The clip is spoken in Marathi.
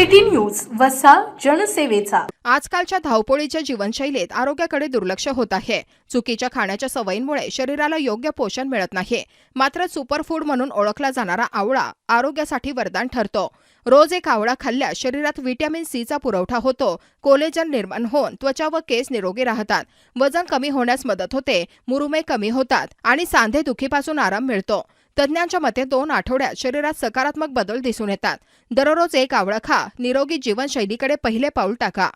City news वसा जनसेवेचा. आजकालच्या धावपळीच्या जीवनशैलीत आरोग्याकडे दुर्लक्ष होत आहे. चुकीच्या खाण्याच्या सवयींमुळे शरीराला योग्य पोषण मिळत नाही. मात्र सुपरफूड म्हणून ओळखला जाणारा आवळा आरोग्यासाठी वरदान ठरतो. रोज एक आवळा खाल्ल्यास शरीरात व्हिटॅमिन सीचा पुरवठा होतो. कोलेजन निर्माण होऊन त्वचा व केस निरोगी राहतात. वजन कमी होण्यास मदत होते. मुरुमे कमी होतात आणि सांधे दुखीपासून आराम मिळतो. तज्ज्ञांच्या मते दोन आठवड्यात शरीरात सकारात्मक बदल दिसून येतात. दररोज एक आवळा खा. निरोगी जीवनशैलीकडे पहिले पाऊल टाका.